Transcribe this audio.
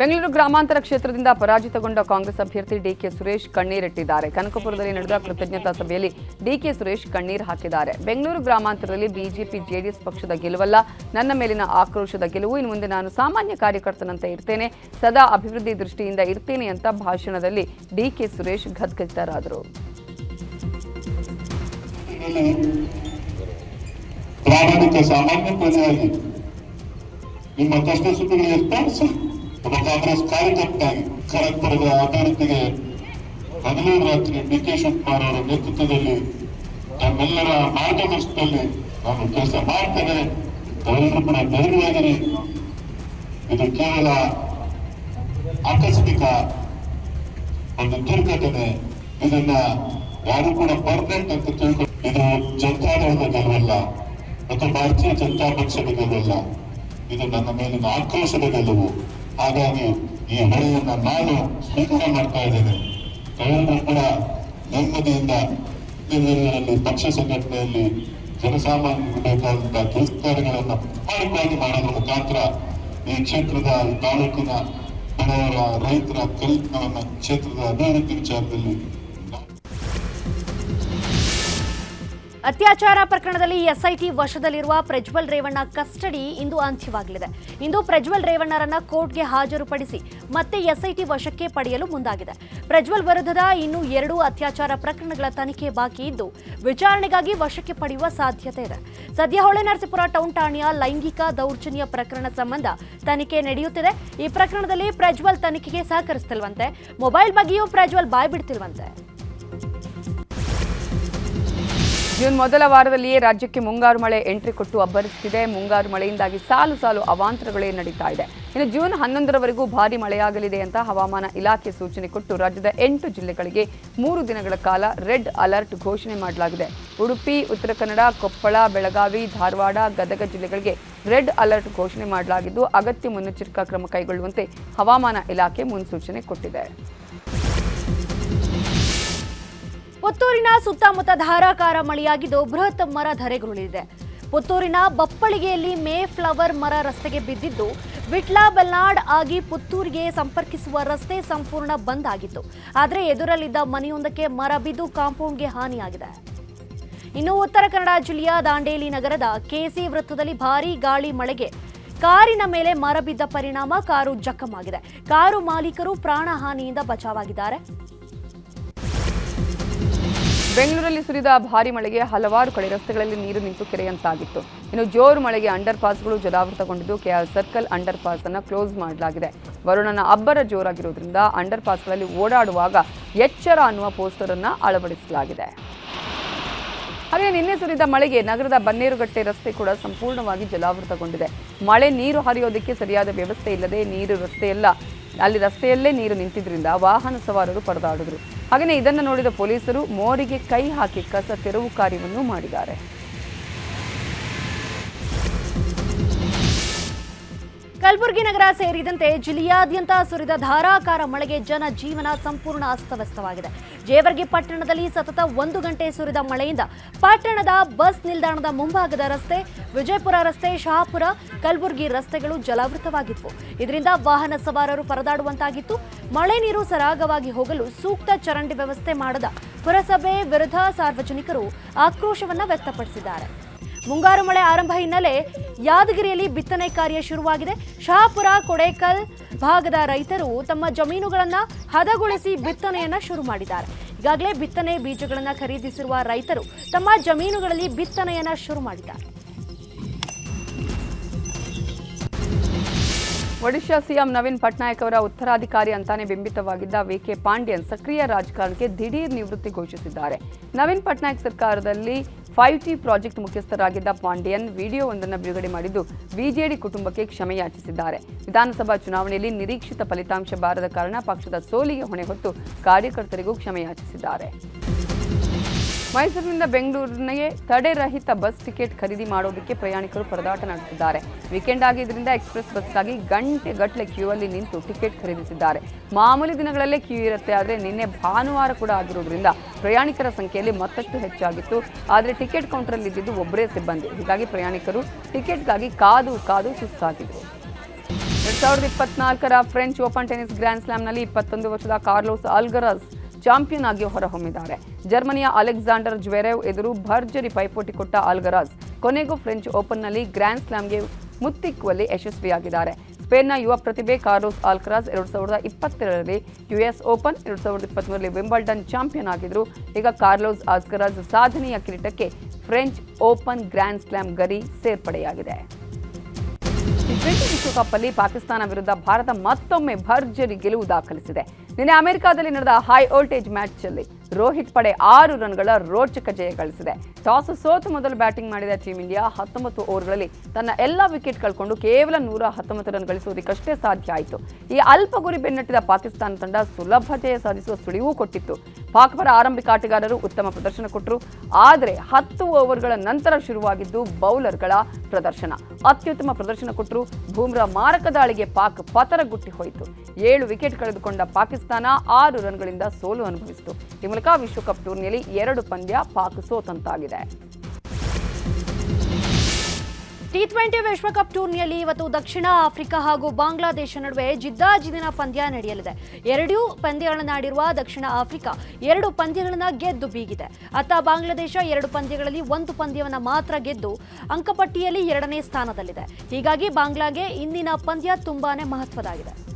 ಬೆಂಗಳೂರು ಗ್ರಾಮಾಂತರ ಕ್ಷೇತ್ರದಿಂದ ಪರಾಜಿತಗೊಂಡ ಕಾಂಗ್ರೆಸ್ ಅಭ್ಯರ್ಥಿ ಡಿಕೆ ಸುರೇಶ್ ಕಣ್ಣೀರಿಟ್ಟಿದ್ದಾರೆ ಕನಕಪುರದಲ್ಲಿ ನಡೆದ ಕೃತಜ್ಞತಾ ಸಭೆಯಲ್ಲಿ ಡಿಕೆ ಸುರೇಶ್ ಕಣ್ಣೀರು ಹಾಕಿದ್ದಾರೆ. ಬೆಂಗಳೂರು ಗ್ರಾಮಾಂತರದಲ್ಲಿ ಬಿಜೆಪಿ, ಜೆಡಿಎಸ್ ಪಕ್ಷದ ಗೆಲುವಲ್ಲ, ನನ್ನ ಮೇಲಿನ ಆಕ್ರೋಶದ ಗೆಲುವು. ಇನ್ನು ಮುಂದೆ ನಾನು ಸಾಮಾನ್ಯ ಕಾರ್ಯಕರ್ತನಂತೆ ಇರ್ತೇನೆ, ಸದಾ ಅಭಿವೃದ್ಧಿ ದೃಷ್ಟಿಯಿಂದ ಇರ್ತೇನೆ ಅಂತ ಭಾಷಣದಲ್ಲಿ ಡಿಕೆ ಸುರೇಶ್ ಗದ್ಗದಿತರಾದರು ಪ್ರಾಮಾಣಿಕ ಸಾಮಾನ್ಯ ನಿಮ್ಮ ಕಷ್ಟ ಸುಖಗಳಿಗೆ ಸ್ಪಂದಿಸಿ ಒಬ್ಬ ಕಾಂಗ್ರೆಸ್ ಕಾರ್ಯಕರ್ತಾಗಿ ಖರಗ್ಪುರದ ಅಭಿವೃದ್ಧಿಗೆ ಹಗಲು ರಾತ್ರಿ ಡಿ ಕೆ ಶಿವಕುಮಾರ್ ಅವರ ನೇತೃತ್ವದಲ್ಲಿ ತಮ್ಮೆಲ್ಲರ ಮಾರ್ಗದರ್ಶನದಲ್ಲಿ ನಾನು ಕೆಲಸ ಮಾಡ್ತೇನೆ ತಾವೆಲ್ಲರೂ ಕೂಡ ಧೈರ್ಯವಾಗಿರಿ. ಇದು ಕೇವಲ ಆಕಸ್ಮಿಕ ಒಂದು ದುರ್ಘಟನೆ. ಇದನ್ನ ಯಾರು ಕೂಡ ಪರ್ಮನೆಂಟ್ ಅಂತ ತಿಳ್ಕೊಂಡು ಇದು ಜನತಾದಳದ ಗೆಲುವಲ್ಲ ಮತ್ತು ಭಾರತೀಯ ಜನತಾ ಪಕ್ಷದ ಗೆಲುವಲ್ಲ ಇದು ನನ್ನ ಮೇಲಿನ ಆಕ್ರೋಶದ ಗೆಲುವು ಹಾಗಾಗಿ ಈ ಹೊಳೆಯನ್ನ ನಾನು ಸ್ವೀಕಾರ ಮಾಡ್ತಾ ಇದ್ದೇನೆ. ಎಲ್ಲರೂ ಕೂಡ ನೆಮ್ಮದಿಯಿಂದ ಪಕ್ಷ ಸಂಘಟನೆಯಲ್ಲಿ ಜನಸಾಮಾನ್ಯರಿಗೆ ಬೇಕಾದಂತಹ ಕೆಲಸ ಕಾರ್ಯಗಳನ್ನ ಪ್ರಾಮಾಣಿಕವಾಗಿ ಮಾಡೋದ್ರ ಮುಖಾಂತರ ಈ ಕ್ಷೇತ್ರದ ತಾಲೂಕಿನ ಬಡವರ ರೈತರ ಕಲ್ಪನ ಕ್ಷೇತ್ರದ ಅಭಿವೃದ್ಧಿ ವಿಚಾರದಲ್ಲಿ ಅತ್ಯಾಚಾರ ಪ್ರಕರಣದಲ್ಲಿ ಎಸ್ಐಟಿ ವಶದಲ್ಲಿರುವ ಪ್ರಜ್ವಲ್ ರೇವಣ್ಣ ಕಸ್ಟಡಿ ಇಂದು ಅಂತ್ಯವಾಗಲಿದೆ. ಇಂದು ಪ್ರಜ್ವಲ್ ರೇವಣ್ಣರನ್ನ ಕೋರ್ಟ್ಗೆ ಹಾಜರುಪಡಿಸಿ ಮತ್ತೆ ಎಸ್ಐಟಿ ವಶಕ್ಕೆ ಪಡೆಯಲು ಮುಂದಾಗಿದೆ. ಪ್ರಜ್ವಲ್ ವಿರುದ್ಧದ ಇನ್ನೂ ಎರಡು ಅತ್ಯಾಚಾರ ಪ್ರಕರಣಗಳ ತನಿಖೆ ಬಾಕಿ ಇದ್ದು, ವಿಚಾರಣೆಗಾಗಿ ವಶಕ್ಕೆ ಪಡೆಯುವ ಸಾಧ್ಯತೆ ಇದೆ. ಸದ್ಯ ಹೊಳೆನರಸೀಪುರ ಟೌನ್ ಠಾಣೆಯ ಲೈಂಗಿಕ ದೌರ್ಜನ್ಯ ಪ್ರಕರಣ ಸಂಬಂಧ ತನಿಖೆ ನಡೆಯುತ್ತಿದೆ. ಈ ಪ್ರಕರಣದಲ್ಲಿ ಪ್ರಜ್ವಲ್ ತನಿಖೆಗೆ ಸಹಕರಿಸ್ತಿಲ್ವಂತೆ ಮೊಬೈಲ್ ಬಗ್ಗೆಯೂ ಪ್ರಜ್ವಲ್ ಬಾಯ್ ಬಿಡ್ತಿಲ್ವಂತೆ ಜೂನ್ ಮೊದಲ ವಾರದಲ್ಲಿಯೇ ರಾಜ್ಯಕ್ಕೆ ಮುಂಗಾರು ಮಳೆ ಎಂಟ್ರಿ ಕೊಟ್ಟು ಅಬ್ಬರಿಸುತ್ತಿದೆ. ಮುಂಗಾರು ಮಳೆಯಿಂದಾಗಿ ಸಾಲು ಸಾಲು ಅವಾಂತರಗಳೇ ನಡೀತಾ ಇದೆ. ಇನ್ನು ಜೂನ್ ಹನ್ನೊಂದರವರೆಗೂ ಭಾರಿ ಮಳೆಯಾಗಲಿದೆ ಅಂತ ಹವಾಮಾನ ಇಲಾಖೆ ಸೂಚನೆ ಕೊಟ್ಟು ರಾಜ್ಯದ ಎಂಟು ಜಿಲ್ಲೆಗಳಿಗೆ ಮೂರು ದಿನಗಳ ಕಾಲ ರೆಡ್ ಅಲರ್ಟ್ ಘೋಷಣೆ ಮಾಡಲಾಗಿದೆ. ಉಡುಪಿ, ಉತ್ತರ ಕನ್ನಡ, ಕೊಪ್ಪಳ, ಬೆಳಗಾವಿ, ಧಾರವಾಡ, ಗದಗ ಜಿಲ್ಲೆಗಳಿಗೆ ರೆಡ್ ಅಲರ್ಟ್ ಘೋಷಣೆ ಮಾಡಲಾಗಿದ್ದು, ಅಗತ್ಯ ಮುನ್ನೆಚ್ಚರಿಕಾ ಕ್ರಮ ಕೈಗೊಳ್ಳುವಂತೆ ಹವಾಮಾನ ಇಲಾಖೆ ಮುನ್ಸೂಚನೆ ಕೊಟ್ಟಿದೆ. ಪುತ್ತೂರಿನ ಸುತ್ತಮುತ್ತ ಧಾರಾಕಾರ ಮಳೆಯಾಗಿದ್ದು ಬೃಹತ್ ಮರ ಧರೆಗುರುಳಿದೆ. ಪುತ್ತೂರಿನ ಬಪ್ಪಳಿಗೆಯಲ್ಲಿ ಮೇ ಫ್ಲವರ್ ಮರ ರಸ್ತೆಗೆ ಬಿದ್ದಿದ್ದು, ವಿಟ್ಲಾ ಬೆಲ್ನಾಡ್ ಆಗಿ ಪುತ್ತೂರಿಗೆ ಸಂಪರ್ಕಿಸುವ ರಸ್ತೆ ಸಂಪೂರ್ಣ ಬಂದ್ ಆಗಿತ್ತು. ಆದರೆ ಎದುರಲ್ಲಿದ್ದ ಮನೆಯೊಂದಕ್ಕೆ ಮರ ಬಿದ್ದು ಕಾಂಪೌಂಡ್ಗೆ ಹಾನಿಯಾಗಿದೆ. ಇನ್ನು ಉತ್ತರ ಕನ್ನಡ ಜಿಲ್ಲೆಯ ದಾಂಡೇಲಿ ನಗರದ ಕೆಸಿ ವೃತ್ತದಲ್ಲಿ ಭಾರೀ ಗಾಳಿ ಮಳೆಗೆ ಕಾರಿನ ಮೇಲೆ ಮರ ಬಿದ್ದ ಪರಿಣಾಮ ಕಾರು ಜಖಮಾಗಿದೆ ಕಾರು ಮಾಲೀಕರು ಪ್ರಾಣಹಾನಿಯಿಂದ ಬಚಾವಾಗಿದ್ದಾರೆ. ಬೆಂಗಳೂರಲ್ಲಿ ಸುರಿದ ಭಾರಿ ಮಳೆಗೆ ಹಲವಾರು ಕಡೆ ರಸ್ತೆಗಳಲ್ಲಿ ನೀರು ನಿಂತು ಕೆರೆಯಂತಾಗಿತ್ತು. ಇನ್ನು ಜೋರು ಮಳೆಗೆ ಅಂಡರ್ ಪಾಸ್ಗಳು ಜಲಾವೃತಗೊಂಡಿದ್ದು K R circle under pass ಅನ್ನು ಕ್ಲೋಸ್ ಮಾಡಲಾಗಿದೆ. ವರುಣನ ಅಬ್ಬರ ಜೋರಾಗಿರೋದ್ರಿಂದ ಅಂಡರ್ ಪಾಸ್ಗಳಲ್ಲಿ ಓಡಾಡುವಾಗ ಎಚ್ಚರ ಅನ್ನುವ ಪೋಸ್ಟರ್ ಅನ್ನು ಅಳವಡಿಸಲಾಗಿದೆ. ಹಾಗೆ ನಿನ್ನೆ ಸುರಿದ ಮಳೆಗೆ ನಗರದ ಬನ್ನೇರುಗಟ್ಟೆ ರಸ್ತೆ ಕೂಡ ಸಂಪೂರ್ಣವಾಗಿ ಜಲಾವೃತಗೊಂಡಿದೆ. ಮಳೆ ನೀರು ಹರಿಯೋದಕ್ಕೆ ಸರಿಯಾದ ವ್ಯವಸ್ಥೆ ಇಲ್ಲದೆ ನೀರು ರಸ್ತೆಯೆಲ್ಲ. ಅಲ್ಲಿ ರಸ್ತೆಯಲ್ಲೇ ನೀರು ನಿಂತಿದ್ದರಿಂದ ವಾಹನ ಸವಾರರು ಪರದಾಡಿದರು. ಹಾಗೆಯೇ ಇದನ್ನು ನೋಡಿದ ಪೊಲೀಸರು ಮೋರಿಗೆ ಕೈ ಹಾಕಿ ಕಸ ತೆರವು ಕಾರ್ಯವನ್ನು ಮಾಡಿದ್ದಾರೆ. ಕಲಬುರಗಿ ನಗರ ಸೇರಿದಂತೆ ಜಿಲ್ಲೆಯಾದ್ಯಂತ ಸುರಿದ ಧಾರಾಕಾರ ಮಳೆಗೆ ಜನ ಜೀವನ ಸಂಪೂರ್ಣ ಅಸ್ತವ್ಯಸ್ತವಾಗಿದೆ. ಜೇವರ್ಗಿ ಪಟ್ಟಣದಲ್ಲಿ ಸತತ ಒಂದು ಗಂಟೆ ಸುರಿದ ಮಳೆಯಿಂದ ಪಟ್ಟಣದ ಬಸ್ ನಿಲ್ದಾಣದ ಮುಂಭಾಗದ ರಸ್ತೆ, ವಿಜಯಪುರ ರಸ್ತೆ, ಶಹಾಪುರ, ಕಲಬುರಗಿ ರಸ್ತೆಗಳು ಜಲಾವೃತವಾಗಿತ್ತು ಇದರಿಂದ ವಾಹನ ಸವಾರರು ಪರದಾಡುವಂತಾಗಿತ್ತು. ಮಳೆ ನೀರು ಸರಾಗವಾಗಿ ಹೋಗಲು ಸೂಕ್ತ ಚರಂಡಿ ವ್ಯವಸ್ಥೆ ಮಾಡದ ಪುರಸಭೆ ವಿರುದ್ಧ ಸಾರ್ವಜನಿಕರು ಆಕ್ರೋಶವನ್ನು ವ್ಯಕ್ತಪಡಿಸಿದ್ದಾರೆ. ಮುಂಗಾರು ಮಳೆ ಆರಂಭ ಹಿನ್ನೆಲೆ ಯಾದಗಿರಿಯಲ್ಲಿ ಬಿತ್ತನೆ ಕಾರ್ಯ ಶುರುವಾಗಿದೆ. ಶಹಾಪುರ, ಕೊಡೇಕಲ್ ಭಾಗದ ರೈತರು ತಮ್ಮ ಜಮೀನುಗಳನ್ನು ಹದಗೊಳಿಸಿ ಬಿತ್ತನೆಯನ್ನು ಶುರು ಮಾಡಿದ್ದಾರೆ. ಈಗಾಗಲೇ ಬಿತ್ತನೆ ಬೀಜಗಳನ್ನು ಖರೀದಿಸಿರುವ ರೈತರು ತಮ್ಮ ಜಮೀನುಗಳಲ್ಲಿ ಬಿತ್ತನೆಯನ್ನು ಶುರು ಮಾಡಿದ್ದಾರೆ. ಒಡಿಶಾ ಸಿಎಂ ನವೀನ್ ಪಟ್ನಾಯಕ್ ಅವರ ಉತ್ತರಾಧಿಕಾರಿ ಅಂತಾನೆ ಬಿಂಬಿತವಾಗಿದ್ದ ವಿಕೆ ಪಾಂಡ್ಯನ್ ಸಕ್ರಿಯ ರಾಜಕಾರಣಕ್ಕೆ ದಿಢೀರ್ ನಿವೃತ್ತಿ ಘೋಷಿಸಿದ್ದಾರೆ. ನವೀನ್ ಪಟ್ನಾಯಕ್ ಸರ್ಕಾರದಲ್ಲಿ ಫೈವ್ ಟಿ ಪ್ರಾಜೆಕ್ಟ್ ಮುಖ್ಯಸ್ಥರಾಗಿದ್ದ ಪಾಂಡ್ಯನ್ ವಿಡಿಯೋವೊಂದನ್ನು ಬಿಡುಗಡೆ ಮಾಡಿದ್ದು ಬಿಜೆಡಿ ಕುಟುಂಬಕ್ಕೆ ಕ್ಷಮೆ ಯಾಚಿಸಿದ್ದಾರೆ ವಿಧಾನಸಭಾ ಚುನಾವಣೆಯಲ್ಲಿ ನಿರೀಕ್ಷಿತ ಫಲಿತಾಂಶ ಬಾರದ ಕಾರಣ ಪಕ್ಷದ ಸೋಲಿಗೆ ಹೊಣೆ ಹೊತ್ತು ಕಾರ್ಯಕರ್ತರಿಗೂ ಕ್ಷಮೆ ಯಾಚಿಸಿದ್ದಾರೆ ಮೈಸೂರಿನಿಂದ ಬೆಂಗಳೂರಿನಿಗೆ ತಡೆರಹಿತ ಬಸ್ ಟಿಕೆಟ್ ಖರೀದಿ ಮಾಡೋದಕ್ಕೆ ಪ್ರಯಾಣಿಕರು ಪರದಾಟ ನಡೆಸಿದ್ದಾರೆ. ವೀಕೆಂಡ್ ಆಗಿದ್ದರಿಂದ ಎಕ್ಸ್ಪ್ರೆಸ್ ಬಸ್ಗಾಗಿ ಗಂಟೆ ಗಟ್ಟಲೆ ಕ್ಯೂ ಅಲ್ಲಿ ನಿಂತು ಟಿಕೆಟ್ ಖರೀದಿಸಿದ್ದಾರೆ. ಮಾಮೂಲಿ ದಿನಗಳಲ್ಲೇ ಕ್ಯೂ ಇರುತ್ತೆ, ಆದರೆ ನಿನ್ನೆ ಭಾನುವಾರ ಕೂಡ ಆಗಿರೋದ್ರಿಂದ ಪ್ರಯಾಣಿಕರ ಸಂಖ್ಯೆಯಲ್ಲಿ ಮತ್ತಷ್ಟು ಹೆಚ್ಚಾಗಿತ್ತು. ಆದರೆ ಟಿಕೆಟ್ ಕೌಂಟರಲ್ಲಿ ಇದ್ದಿದ್ದು ಒಬ್ಬರೇ ಸಿಬ್ಬಂದಿ. ಹೀಗಾಗಿ ಪ್ರಯಾಣಿಕರು ಟಿಕೆಟ್ಗಾಗಿ ಕಾದು ಕಾದು ಸುಸ್ತಾಗಿದ್ದರು ಎರಡ್ ಸಾವಿರದ ಇಪ್ಪತ್ನಾಲ್ಕರ ಫ್ರೆಂಚ್ ಓಪನ್ ಟೆನಿಸ್ ಗ್ರ್ಯಾಂಡ್ ಸ್ಲಾಮ್ನಲ್ಲಿ ಇಪ್ಪತ್ತೊಂದು ವರ್ಷದ ಕಾರ್ಲೋಸ್ ಅಲ್ಗರಸ್ ಚಾಂಪಿಯನ್ ಆಗಿ ಹೊರಹೊಮ್ಮಿದ್ದಾರೆ. ಜರ್ಮನಿಯ ಅಲೆಕ್ಸಾಂಡರ್ ಜ್ವೆರೆವ್ ಎದುರು ಭರ್ಜರಿ ಪೈಪೋಟಿ ಕೊಟ್ಟ ಆಲ್ಗರಾಜ್ ಕೊನೆಗೂ ಫ್ರೆಂಚ್ ಓಪನ್ನಲ್ಲಿ ಗ್ರ್ಯಾಂಡ್ ಸ್ಲಾಮ್ಗೆ ಮುತ್ತಿಕ್ಕುವಲ್ಲಿ ಯಶಸ್ವಿಯಾಗಿದ್ದಾರೆ. ಸ್ಪೇನ್ನ ಯುವ ಪ್ರತಿಭೆ ಕಾರ್ಲೋಸ್ ಆಲ್ಕ್ರಾಸ್ ಎರಡು ಸಾವಿರದ ಇಪ್ಪತ್ತೆರಡರಲ್ಲಿ ಯುಎಸ್ ಓಪನ್, ಎರಡು ಸಾವಿರದ ಇಪ್ಪತ್ತ್ಮೂರರಲ್ಲಿ ವಿಂಬಲ್ಡನ್ ಚಾಂಪಿಯನ್ ಆಗಿದ್ದರು ಈಗ ಕಾರ್ಲೋಸ್ ಆಲ್ಕರಾಜ್ ಸಾಧನೆಯ ಕಿರೀಟಕ್ಕೆ ಫ್ರೆಂಚ್ ಓಪನ್ ಗ್ರ್ಯಾಂಡ್ ಸ್ಲಾಮ್ ಗರಿ ಸೇರ್ಪಡೆಯಾಗಿದೆ. ಟ್ವೆಂಟಿ ವಿಶ್ವಕಪ್ ಅಲ್ಲಿ ಪಾಕಿಸ್ತಾನ ವಿರುದ್ಧ ಭಾರತ ಮತ್ತೊಮ್ಮೆ ಭರ್ಜರಿ ಗೆಲುವು ದಾಖಲಿಸಿದೆ. ನಿನ್ನೆ ಅಮೆರಿಕಾದಲ್ಲಿ ನಡೆದ ಹೈ ವೋಲ್ಟೇಜ್ ಮ್ಯಾಚ್ ಅಲ್ಲಿ ರೋಹಿತ್ ಪಡೆ ಆರು ರನ್ಗಳ ರೋಚಕ ಜಯ ಗಳಿಸಿದೆ. ಟಾಸ್ ಸೋತು ಮೊದಲು ಬ್ಯಾಟಿಂಗ್ ಮಾಡಿದ ಟೀಂ ಇಂಡಿಯಾ ಹತ್ತೊಂಬತ್ತು ಓವರ್ಗಳಲ್ಲಿ ತನ್ನ ಎಲ್ಲ ವಿಕೆಟ್ ಕಳ್ಕೊಂಡು ಕೇವಲ ನೂರ ಹತ್ತೊಂಬತ್ತು ರನ್ ಗಳಿಸುವುದಕ್ಕಷ್ಟೇ ಸಾಧ್ಯ ಆಯಿತು. ಈ ಅಲ್ಪ ಗುರಿ ಬೆನ್ನಟ್ಟಿದ ಪಾಕಿಸ್ತಾನ ತಂಡ ಸುಲಭ ಜಯ ಸಾಧಿಸುವ ಸುಳಿವು ಕೊಟ್ಟಿತ್ತು. ಪಾಕ್ ಪರ ಆರಂಭಿಕ ಆಟಗಾರರು ಉತ್ತಮ ಪ್ರದರ್ಶನ ಕೊಟ್ಟರು. ಆದರೆ ಹತ್ತು ಓವರ್ಗಳ ನಂತರ ಶುರುವಾಗಿದ್ದು ಬೌಲರ್ಗಳ ಪ್ರದರ್ಶನ. ಅತ್ಯುತ್ತಮ ಪ್ರದರ್ಶನ ಕೊಟ್ಟರು. ಬೂಮ್ರಾ ಮಾರಕ ದಾಳಿಗೆ ಪಾಕ್ ಪತರಗುಟ್ಟಿ ಹೋಯಿತು. ಏಳು ವಿಕೆಟ್ ಕಳೆದುಕೊಂಡ ಪಾಕಿಸ್ತಾನ ಆರು ರನ್ಗಳಿಂದ ಸೋಲು ಅನುಭವಿಸಿತು. ಈ ಮೂಲಕ ವಿಶ್ವಕಪ್ ಟೂರ್ನಿಯಲ್ಲಿ ಎರಡು ಪಂದ್ಯ ಪಾಕ್ ಸೋತಂತಾಗಿದೆ. ಟಿ ಟ್ವೆಂಟಿ ವಿಶ್ವಕಪ್ ಟೂರ್ನಿಯಲ್ಲಿ ಇವತ್ತು ದಕ್ಷಿಣ ಆಫ್ರಿಕಾ ಹಾಗೂ ಬಾಂಗ್ಲಾದೇಶ ನಡುವೆ ಜಿದ್ದಾಜಿದಿನ ಪಂದ್ಯ ನಡೆಯಲಿದೆ. ಎರಡೂ ಪಂದ್ಯಗಳನ್ನು ಆಡಿರುವ ದಕ್ಷಿಣ ಆಫ್ರಿಕಾ ಎರಡು ಪಂದ್ಯಗಳನ್ನು ಗೆದ್ದು ಬೀಗಿದೆ. ಅತ್ತ ಬಾಂಗ್ಲಾದೇಶ ಎರಡು ಪಂದ್ಯಗಳಲ್ಲಿ ಒಂದು ಪಂದ್ಯವನ್ನು ಮಾತ್ರ ಗೆದ್ದು ಅಂಕಪಟ್ಟಿಯಲ್ಲಿ ಎರಡನೇ ಸ್ಥಾನದಲ್ಲಿದೆ. ಹೀಗಾಗಿ ಬಾಂಗ್ಲಾಗೆ ಇಂದಿನ ಪಂದ್ಯ ತುಂಬಾನೇ ಮಹತ್ವದಾಗಿದೆ.